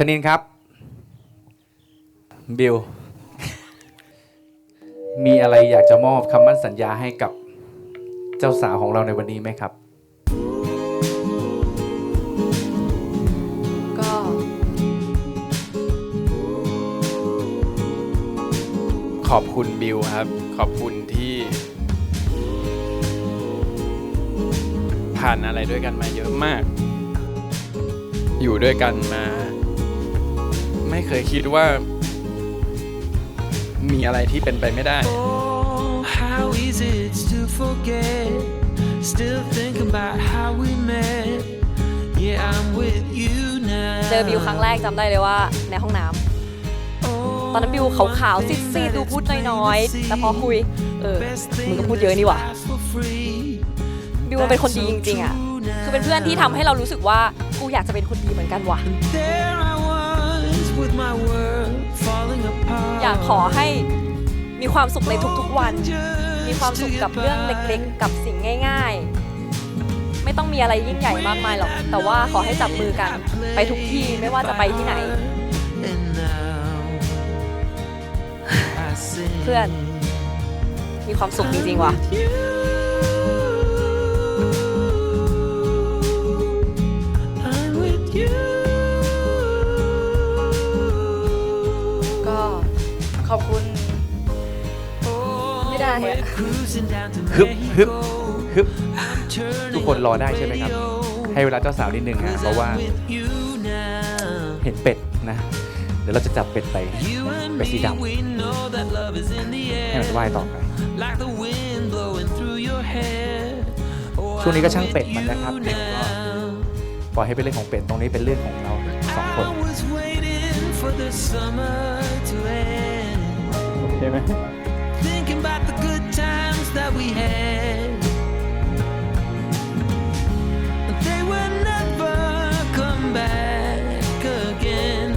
ธนินครับ บิล มีอะไรอยากจะมอบคำมั่นสัญญาให้กับเจ้าสาวของเราในวันนี้ไหมครับ ก็ขอบคุณบิวครับ ขอบคุณที่ ผ่านอะไรด้วยกันมาเยอะมาก อยู่ด้วยกันมา ไม่เคยคิดว่า มีอะไรที่เป็นไปไม่ได้ Oh, how easy it's to forget. Still thinking about how we met. Yeah, I'm with you now. เจอบิวครั้งแรกจำได้เลยว่าในห้องน้ำตอนนั้นบิวขาวๆซีดๆดูพูดน้อยๆ แต่พอคุย เออมึงก็พูดเยอะนี่หว่าบิวมันเป็นคนดีจริงๆอะ คือเป็นเพื่อนที่ทำให้เรารู้สึกว่า กูอยากจะเป็นคนดีเหมือนกันว่ะ อยากขอให้มีความสุขในทุกๆวัน มีความสุขกับเรื่องเล็กๆ กับสิ่งง่าย ๆ ไม่ต้องมีอะไรยิ่งใหญ่มากมายหรอก แต่ว่าขอให้จับมือกันไปทุกที่ไม่ว่าจะไปที่ไหน And now I sing เพื่อน มีความสุขจริงๆว่ะ ขอบคุณ ไม่ได้อะ Cruising down to ฮึบฮึบ Mexico. ฮึบ Turning ทุกคนรอได้ใช่ไหมครับ ให้เวลาเจ้าสาวนิดนึงฮะเพราะว่า with you now. เห็นเป็ดนะ เดี๋ยวเราจะจับเป็ดไป You and ไปสี me, ดำ we know that love is in the ให้มัน air. ว่ายต่อไป Like the wind blowing through your hair. Oh, ช่วงนี้ก็ช่าง I'm เป็ด with มันนะครับ you เดี๋ยวก็ now. ปล่อยให้เป็นเรื่องของเป็ดตรงนี้เป็นเรื่องของเราสองคน I was waiting for the summer to end. ใช่ไหม Thinking about the good times that we had. They will never come back again.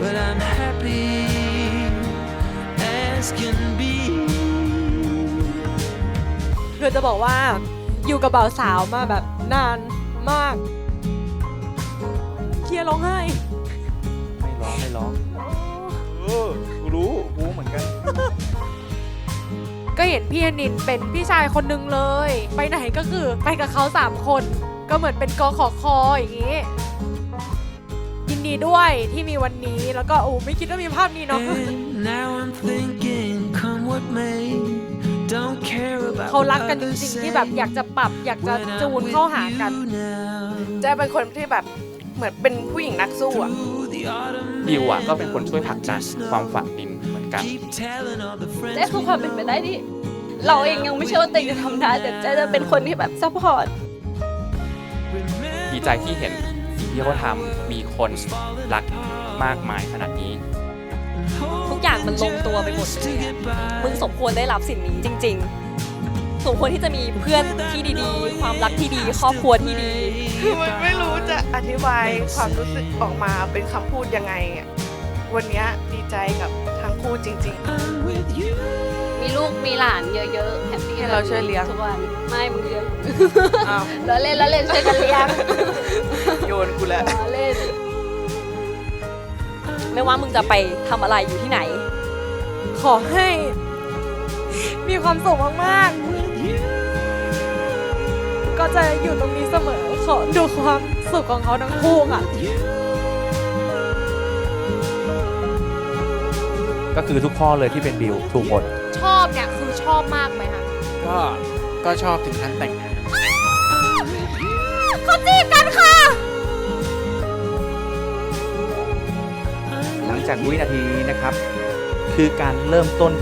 But I'm happy as can be. คือจะบอกว่าอยู่กับบ่าวสาวมาแบบนานมากเคลียร์ร้องไห้ ไม่ร้องไม่ร้องเออกูรู้ กูเหมือนกัน ก็เห็นพี่อนินเป็นพี่ชายคนหนึงเลย ไปไหนก็คือไปกับเขาสามคน ก็เหมือนเป็นกอขอคออย่างนี้ ยินดีด้วยที่มีวันนี้แล้วก็โอ้ไม่คิดว่ามีภาพนี้เนาะ And now I'm thinking, come what may. Don't care about เขารัก what กันจ others ริง say ๆที่แบบอยากจะปรับอยากจะ when I'm จูน with เข้าหากัน you now. เจ๊เป็นคนที่แบบเหมือนเป็นผู้หญิงนักสู้อะ Through the autumn บิวอะก็เป็นคนช่วยผลักดันความฝันนินเหมือน กัน Keep telling all the friends เจ๊คือความเป็นไปได้ที่เราเองยังไม่เชื่อว่าตัวเองจะทำได้แต่เจ๊จะเป็นคนที่แบบซัพพอร์ตดีใจที่เห็นสิ่งที่เขาทำมีคนรักมากมายขนาดนี้ ทุกอย่างมันลงตัวไปหมดเลยอะมึงสมควรได้รับสิ่งนี้จริง ๆ สมควรที่จะมีเพื่อนที่ดีๆ ความรักที่ดี ครอบครัวที่ดี คือมันไม่รู้จะอธิบายความรู้สึกออกมาเป็นคำพูดยังไงอะวันเนี้ยดีใจกับ ทั้งคู่จริง I'm with you มีลูกมีหลานเยอะๆแฮปปี้ให้เราช่วยเลี้ยง ทุกวันไม่มึงเลี้ยงๆอ้าวแล้วเล่นแล้วเล่นช่วยกันเลี้ยงโยนกูแล้ว ล้อเล่น ไม่ว่ามึงจะไปทำอะไรอยู่ที่ไหน ขอให้ มีความสุขมากๆ ก็จะอยู่ตรงนี้เสมอ ขอดูความสุขของเขาทั้งคู่ค่ะ ก็คือทุกข้อเลยที่เป็นบิวถูกหมด ชอบเนี่ยคือชอบมากไหมคะก็ก็ชอบถึงขั้นแต่งงานเขาจีบกันค่ะ หลังจากวินาทีนี้นะครับ คือการเริ่มต้น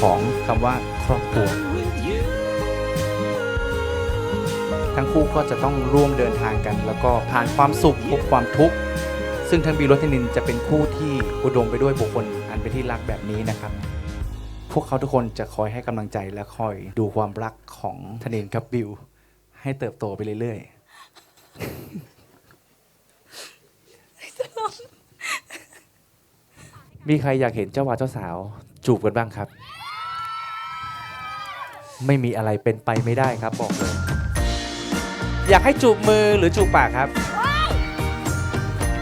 ของคำว่าครอบครัว ทั้งคู่ก็จะต้องร่วมเดินทางกัน แล้วก็ผ่านความสุขพบความทุกข์ ซึ่งทั้งบีรสนินจะเป็นคู่ที่อุดมไปด้วยบุคคลอันเป็นที่รักแบบนี้นะครับ พวกเขาทุกคนจะคอยให้กำลังใจและคอยดูความรักของธนินกับบิว ให้เติบโตไปเรื่อยๆ มีใครอยากเห็นเจ้าบ่าวเจ้าสาว จูบกันบ้างครับ ไม่มีอะไรเป็นไปไม่ได้ครับบอกเลย อยากให้จูบมือหรือจูบปากครับ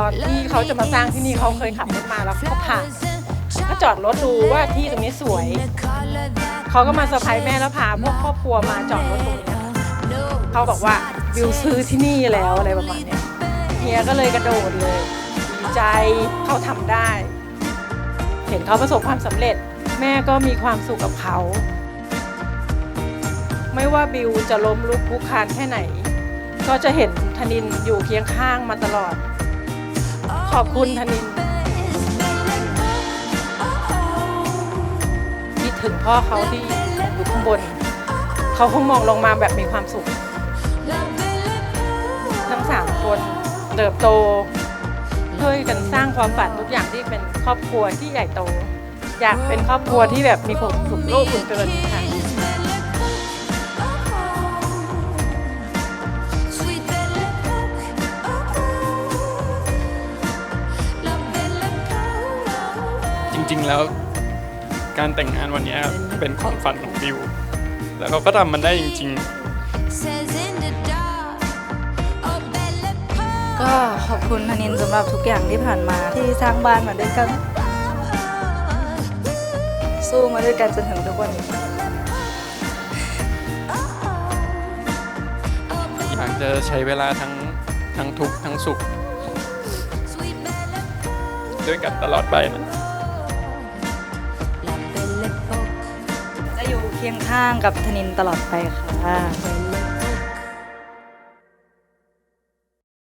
ตอนที่เขาจะมาสร้างที่นี่เขาเคยขับรถมาแล้วเขาผ่านก็จอดรถดูว่าที่ตรงนี้สวย เขาก็มาเซอร์ไพรส์แม่แล้วพาพวกครอบครัวมาจอดรถตรงนี้เขาบอกว่าวิวซื้อที่นี่แล้วอะไรประมาณนี้เฮียก็เลยกระโดดเลยดีใจเขาทำได้ เห็นเขาประสบความสำเร็จ แม่ก็มีความสุขกับเขา ไม่ว่าบิวจะล้มลุกคลุกคลานแค่ไหน ก็จะเห็นธนินอยู่เคียงข้างมาตลอด ขอบคุณธนินคิดถึงพ่อเขาที่อยู่ข้างบน เขาคงมองลงมาแบบมีความสุข ทั้งสามคนเติบโตช่วยกันสร้างความฝันทุกอย่างที่เป็นครอบครัวที่ใหญ่โต อยากเป็นครอบครัวที่แบบมีความสุขโลกอุ่นเกินค่ะ จริง ๆ แล้วการแต่งงานวันเนี้ยเป็นความฝันของบิว แล้วเขาก็ทำมันได้จริง ๆ ก็ขอบคุณธนินสำหรับทุกอย่างที่ผ่านมาที่สร้างบ้านมาด้วยกัน สู้มาด้วยกันจนถึงทุกวันนี้อยากจะใช้เวลาทั้งทั้งทุกข์ทั้งสุข ด้วยกันตลอดไปนะ เคียงข้างกับธนินตลอดไปค่ะ